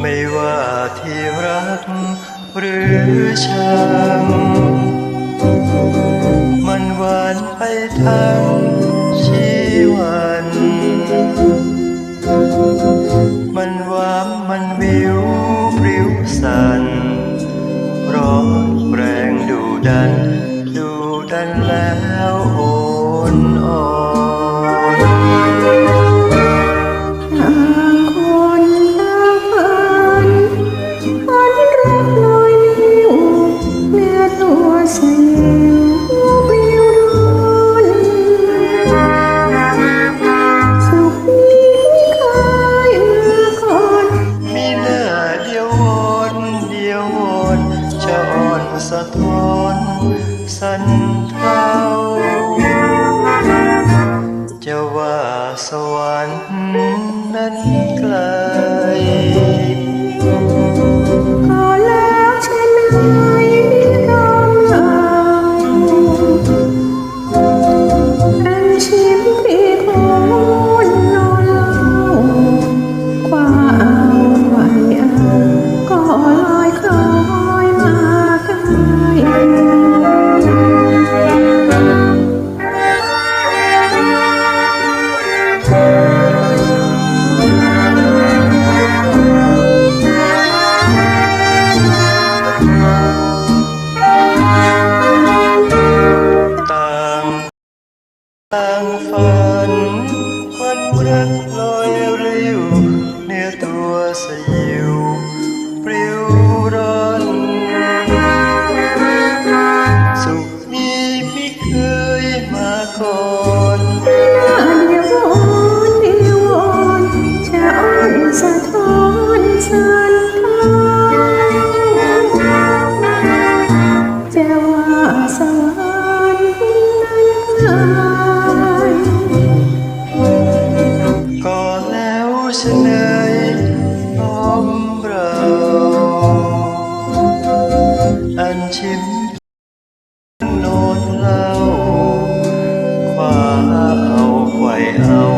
ไม่ว่าที่รัก หรือชัง มันหวานไปทั้งชีวัน มันหวามมันวิวปริวสันร้อนแรงดูดัน อนสันเทาจะว่าสวรรค์นั้นไกล รักลอยริ้วเนื้อตัวสยิวปลิวร้อนสุขมีไม่เคยมาก่อนอย่าวอนอย่าวอนจะอ้อนสะท้อนสันทางจะว่าสวร senayi ombra Anh chim nôn lao khóa ao quay ao